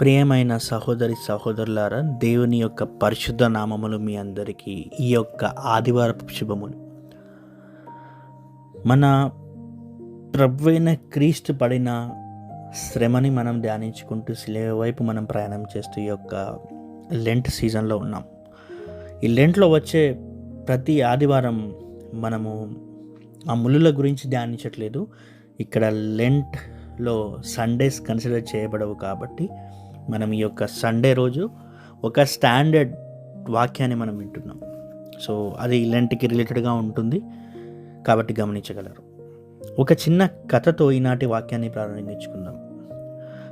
ప్రియమైన సహోదరి సహోదరులారా దేవుని యొక్క పరిశుద్ధ నామములు మీ అందరికీ ఈ యొక్క ఆదివారపు శుభములు. మన ప్రభువైన క్రీస్తు పడిన శ్రమని మనం ధ్యానించుకుంటూ శిలవ వైపు మనం ప్రయాణం చేస్తూ ఈ యొక్క లెంట్ సీజన్లో ఉన్నాం. ఈ లెంట్లో వచ్చే ప్రతి ఆదివారం మనము ఆ ముళ్ళుల గురించి ధ్యానించట్లేదు. ఇక్కడ లెంట్లో సండేస్ కన్సిడర్ చేయబడవు కాబట్టి మనం ఈ యొక్క సండే రోజు ఒక స్టాండర్డ్ వాక్యాన్ని మనం వింటున్నాం. సో అది ఇలాంటికి రిలేటెడ్గా ఉంటుంది. కాబట్టి గమనించగలరు. ఒక చిన్న కథతో ఈనాటి వాక్యాన్ని ప్రారంభించుకుందాం.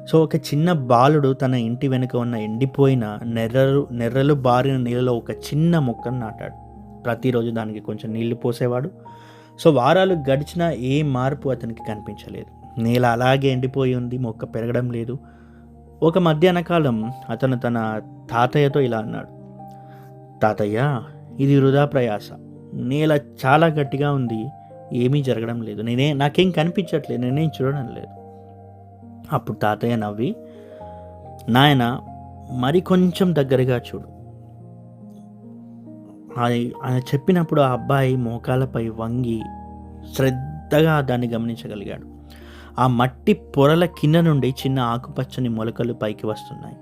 సో ఒక చిన్న బాలుడు తన ఇంటి వెనుక ఉన్న ఎండిపోయిన నెర్రలు నెర్రలు బారిన నీళ్ళలో ఒక చిన్న మొక్కను నాటాడు. ప్రతిరోజు దానికి కొంచెం నీళ్ళు పోసేవాడు. సో వారాలు గడిచినా ఏ మార్పు అతనికి కనిపించలేదు. నేల అలాగే ఎండిపోయి ఉంది మొక్క పెరగడం లేదు. ఒక మధ్యాహ్న కాలం అతను తన తాతయ్యతో ఇలా అన్నాడు. తాతయ్య ఇది వృధా ప్రయాస. నేల చాలా గట్టిగా ఉంది. ఏమీ జరగడం లేదు. నేనే నాకేం కనిపించట్లేదు. నేనేం చూడడం లేదు. అప్పుడు తాతయ్య నవ్వి నాయన మరి కొంచెం దగ్గరగా చూడు. అది- ఆయన చెప్పినప్పుడు ఆ అబ్బాయి మోకాలపై వంగి శ్రద్ధగా దాన్ని గమనించగలిగాడు. ఆ మట్టి పొరల కింద నుండి చిన్న ఆకుపచ్చని మొలకలు పైకి వస్తున్నాయి.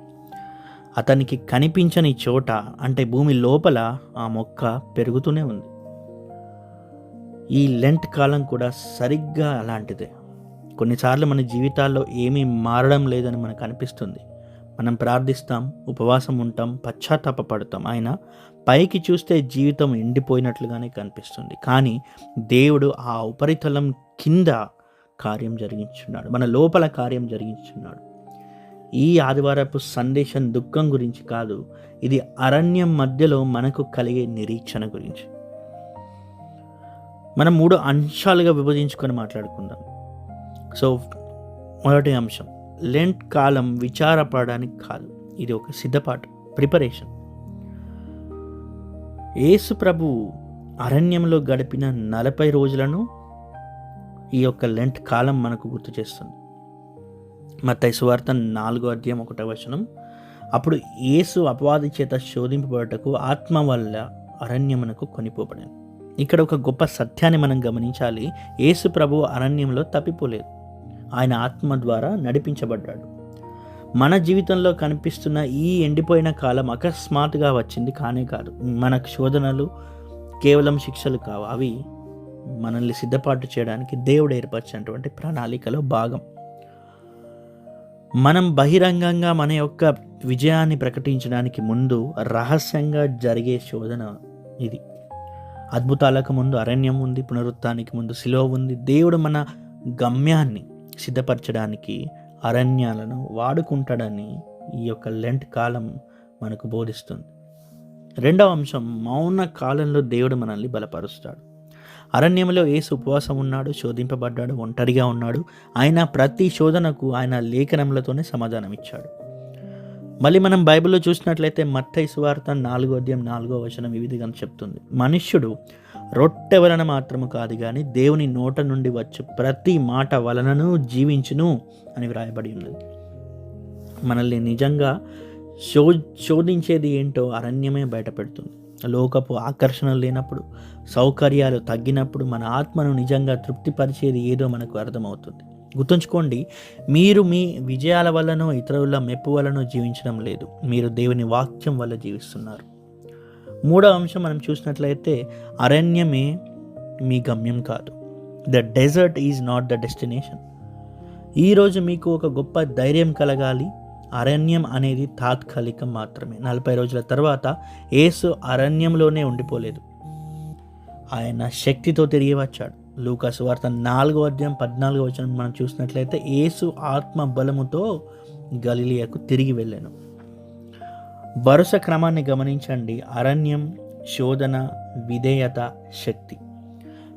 అతనికి కనిపించని చోట అంటే భూమి లోపల ఆ మొక్క పెరుగుతూనే ఉంది. ఈ లెంట్ కాలం కూడా సరిగ్గా అలాంటిదే. కొన్నిసార్లు మన జీవితాల్లో ఏమీ మారడం లేదని మనకు అనిపిస్తుంది. మనం ప్రార్థిస్తాం ఉపవాసం ఉంటాం పశ్చాత్తాప పడతాం ఆయన పైకి చూస్తే జీవితం ఎండిపోయినట్లుగానే కనిపిస్తుంది. కానీ దేవుడు ఆ ఉపరితలం కింద కార్యం జరిగించున్నాడు. మన లోపల కార్యం జరిగించున్నాడు. ఈ ఆదివారపు సందేశం దుఃఖం గురించి కాదు ఇది అరణ్యం మధ్యలో మనకు కలిగే నిరీక్షణ గురించి. మనం మూడు అంశాలుగా విభజించుకొని మాట్లాడుకుందాం. సో మొదటి అంశం లెంట్ కాలం విచారపడడానికి కాదు. ఇది ఒక సిద్ధపాటు ప్రిపరేషన్. యేసు ప్రభు అరణ్యంలో గడిపిన నలభై రోజులను ఈ యొక్క లెంట్ కాలం మనకు గుర్తు చేస్తుంది. మత్తయి సువార్త నాలుగో అధ్యాయం ఒకటో వచనం. అప్పుడు యేసు అపవాది చేత శోధింపబడటకు ఆత్మ వల్ల అరణ్యమునకు కొనిపోబడింది ఇక్కడ ఒక గొప్ప సత్యాన్ని మనం గమనించాలి. యేసు ప్రభు అరణ్యంలో తప్పిపోలేదు. ఆయన ఆత్మ ద్వారా నడిపించబడ్డాడు. మన జీవితంలో కనిపిస్తున్న ఈ ఎండిపోయిన కాలం అకస్మాత్తుగా వచ్చింది కానే కాదు. మన శోధనలు కేవలం శిక్షలు కావు. అవి మనల్ని సిద్ధపాటు చేయడానికి దేవుడు ఏర్పరిచినటువంటి ప్రణాళికలో భాగం. మనం బహిరంగంగా మన యొక్క విజయాన్ని ప్రకటించడానికి ముందు రహస్యంగా జరిగే శోధన ఇది. అద్భుతాలకు ముందు అరణ్యం ఉంది పునరుత్థానికి ముందు శిలో ఉంది. దేవుడు మన గమ్యాన్ని సిద్ధపరచడానికి అరణ్యాలను వాడుకుంటాడని ఈ యొక్క లెంట్ కాలం మనకు బోధిస్తుంది. రెండవ అంశం మౌన కాలంలో దేవుడు మనల్ని బలపరుస్తాడు. అరణ్యంలో ఏసు ఉపవాసం ఉన్నాడు శోధింపబడ్డాడు ఒంటరిగా ఉన్నాడు. ఆయన ప్రతి శోధనకు ఆయన లేఖనములతోనే సమాధానం ఇచ్చాడు. మళ్ళీ మనం బైబిల్లో చూసినట్లయితే మత్తయి సువార్త నాలుగో అధ్యాయం నాలుగో వచనం ఈ విధంగా చెప్తుంది. మనుష్యుడు రొట్టె వలన మాత్రము కాదు కానీ దేవుని నోట నుండి వచ్చు ప్రతి మాట వలనను జీవించును అని వ్రాయబడి ఉన్నది. మనల్ని నిజంగా శో శోధించేది ఏంటో అరణ్యమే బయటపెడుతుంది. లోకపు ఆకర్షణలు లేనప్పుడు సౌకర్యాలు తగ్గినప్పుడు మన ఆత్మను నిజంగా తృప్తిపరిచేది ఏదో మనకు అర్థమవుతుంది. గుర్తుంచుకోండి మీరు మీ విజయాల వల్లనో ఇతరుల మెప్పు వల్లనో జీవించడం లేదు. మీరు దేవుని వాక్యం వల్ల జీవిస్తున్నారు. మూడో అంశం మనం చూసినట్లయితే అరణ్యమే మీ గమ్యం కాదు. The desert is not the destination ఈరోజు మీకు ఒక గొప్ప ధైర్యం కలగాలి. అరణ్యం అనేది తాత్కాలికం మాత్రమే. నలభై రోజుల తర్వాత యేసు అరణ్యంలోనే ఉండిపోలేదు. ఆయన శక్తితో తిరిగి వచ్చాడు. లూకాసు వార్త నాలుగో అధ్యాయం పద్నాలుగో వచనం మనం చూసినట్లయితే యేసు ఆత్మ బలముతో గలిలియకు తిరిగి వెళ్ళాను. వరుస క్రమాన్ని గమనించండి. అరణ్యం శోధన విధేయత శక్తి.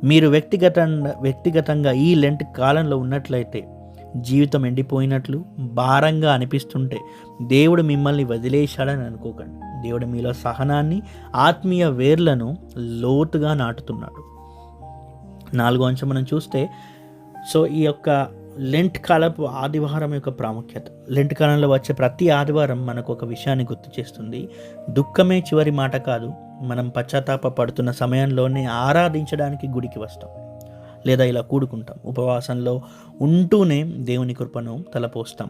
మీరు వ్యక్తిగతంగా వ్యక్తిగతంగా ఈ లెంట్ కాలంలో ఉన్నట్లయితే జీవితం ఎండిపోయినట్లు భారంగా అనిపిస్తుంటే దేవుడు మిమ్మల్ని వదిలేశాడని అనుకోకండి. దేవుడు మీలో సహనాన్ని ఆత్మీయ వేర్లను లోతుగా నాటుతున్నాడు. నాలుగో అంశం మనం చూస్తే సో ఈ యొక్క లెంట్ కాలపు ఆదివారం యొక్క ప్రాముఖ్యత. లెంట్ కాలంలో వచ్చే ప్రతి ఆదివారం మనకు ఒక విషయాన్ని గుర్తు చేస్తుంది. దుఃఖమే చివరి మాట కాదు మనం పశ్చాత్తాప పడుతున్న సమయంలోనే ఆరాధించడానికి గుడికి వస్తాం. లేదా ఇలా కూడుకుంటాం. ఉపవాసంలో ఉంటూనే దేవుని కృపను తలపోస్తాం.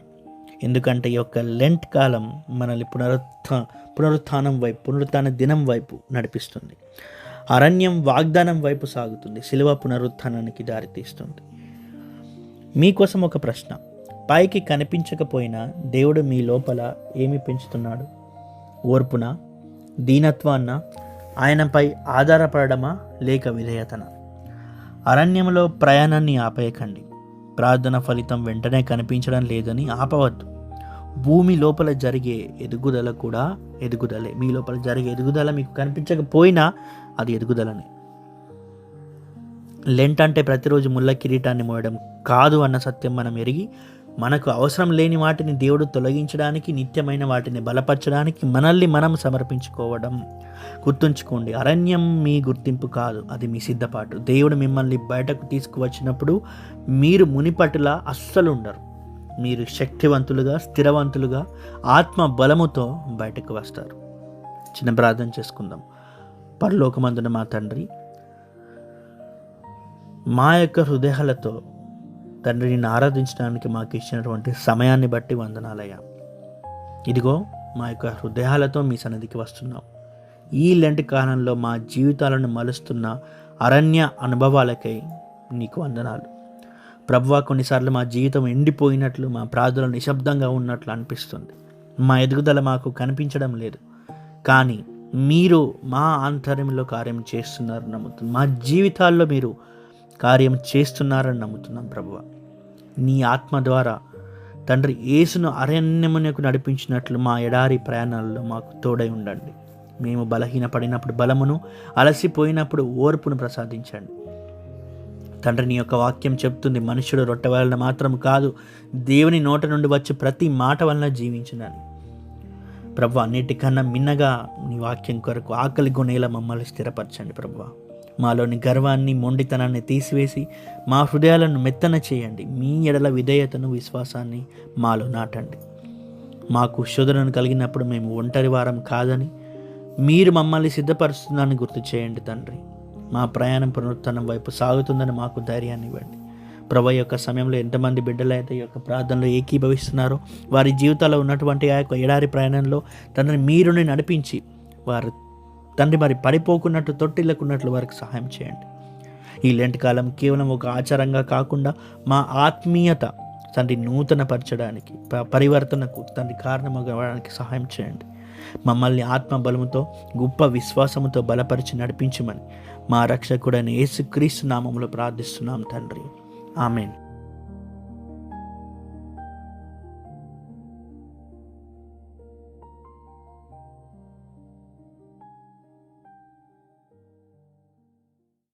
ఎందుకంటే ఈ యొక్క లెంట్ కాలం మనల్ని పునరుత్థ పునరుత్థానం వైపు పునరుత్థాన దినం వైపు నడిపిస్తుంది. అరణ్యం వాగ్దానం వైపు సాగుతుంది. శిలువ పునరుత్థానానికి దారితీస్తుంది. మీకోసం ఒక ప్రశ్న. పైకి కనిపించకపోయినా దేవుడు మీ లోపల ఏమి పెంచుతున్నాడు? ఓర్పున? దీనత్వాన్న? ఆయనపై ఆధారపడమా లేక విధేయతన? అరణ్యంలో ప్రయాణాన్ని ఆపేయకండి. ప్రార్థన ఫలితం వెంటనే కనిపించడం లేదని ఆపవద్దు. భూమి లోపల జరిగే ఎదుగుదల కూడా ఎదుగుదలే. మీ లోపల జరిగే ఎదుగుదల మీకు కనిపించకపోయినా అది ఎదుగుదలనే. లెంట్ అంటే ప్రతిరోజు ముళ్ళ కిరీటాన్ని మోయడం కాదు అన్న సత్యం మనం ఎరిగి మనకు అవసరం లేని వాటిని దేవుడు తొలగించడానికి నిత్యమైన వాటిని బలపరచడానికి మనల్ని మనం సమర్పించుకోవడం. గుర్తుంచుకోండి అరణ్యం మీ గుర్తింపు కాదు అది మీ సిద్ధపాటు. దేవుడు మిమ్మల్ని బయటకు తీసుకువచ్చినప్పుడు మీరు మునిపటిలా అస్సలు ఉండరు. మీరు శక్తివంతులుగా స్థిరవంతులుగా ఆత్మ బలముతో బయటకు వస్తారు. చిన్న ప్రార్థన చేసుకుందాం. పరలోకమందున మా తండ్రి మా యొక్క హృదయాలతో తండ్రి నిన్ను ఆరాధించడానికి మాకు ఇచ్చినటువంటి సమయాన్ని బట్టి వందనాలయ్యా. ఇదిగో మా యొక్క హృదయాలతో మీ సన్నిధికి వస్తున్నాం. ఈ లెంటి కాలంలో మా జీవితాలను మలుస్తున్న అరణ్య అనుభవాలకై నీకు వందనాలు. ప్రభువ కొన్నిసార్లు మా జీవితం ఎండిపోయినట్లు మా ప్రార్థనలు నిశ్శబ్దంగా ఉన్నట్లు అనిపిస్తుంది. మా ఎదుగుదల మాకు కనిపించడం లేదు. కానీ మీరు మా ఆంతర్యంలో కార్యం చేస్తున్నారు నమ్ముతుంది మా జీవితాల్లో మీరు కార్యం చేస్తున్నారని నమ్ముతున్నాం ప్రభువ. నీ ఆత్మ ద్వారా తండ్రి యేసును అరణ్యమునకు నడిపించినట్లు మా ఎడారి ప్రయాణాల్లో మాకు తోడై ఉండండి. మేము బలహీనపడినప్పుడు బలమును అలసిపోయినప్పుడు ఓర్పును ప్రసాదించండి. తండ్రి నీ యొక్క వాక్యం చెప్తుంది మనుషుడు రొట్టె వలన మాత్రం కాదు దేవుని నోట నుండి వచ్చే ప్రతి మాట వలన జీవించడానికి ప్రభు అన్నిటికన్నా మిన్నగా నీ వాక్యం కొరకు ఆకలి గుణేలా మమ్మల్ని స్థిరపరచండి ప్రభు మాలోని గర్వాన్ని మొండితనాన్ని తీసివేసి మా హృదయాలను మెత్తన చేయండి. మీ ఎడల విధేయతను విశ్వాసాన్ని మాలో నాటండి. మాకు శోధనను కలిగినప్పుడు మేము ఒంటరి వారం కాదని మీరు మమ్మల్ని సిద్ధపరుస్తుందని గుర్తు చేయండి తండ్రి. మా ప్రయాణం పునరుత్నం వైపు సాగుతుందని మాకు ధైర్యాన్ని ఇవ్వండి. ప్రభు యొక్క సమయంలో ఎంతమంది బిడ్డలైతే ఈ యొక్క ప్రార్థనలో ఏకీభవిస్తున్నారో వారి జీవితాల్లో ఉన్నటువంటి ఆ యొక్క ఎడారి ప్రయాణంలో తండ్రిని మీరుని నడిపించి వారు తండ్రి మరి పడిపోకున్నట్టు తొట్టిల్లకున్నట్లు వారికి సహాయం చేయండి. ఈ లెంట్ కాలం కేవలం ఒక ఆచారంగా కాకుండా మా ఆత్మీయత తండ్రి నూతన పరచడానికి ప- పరివర్తనకు తండ్రి కారణమవడానికి సహాయం చేయండి. మమ్మల్ని ఆత్మ బలముతో గొప్ప విశ్వాసముతో బలపరిచి నడిపించమని మా రక్షకుడైన యేసుక్రీస్తు నామములో ప్రార్థిస్తున్నాం తండ్రి. ఆమెన్.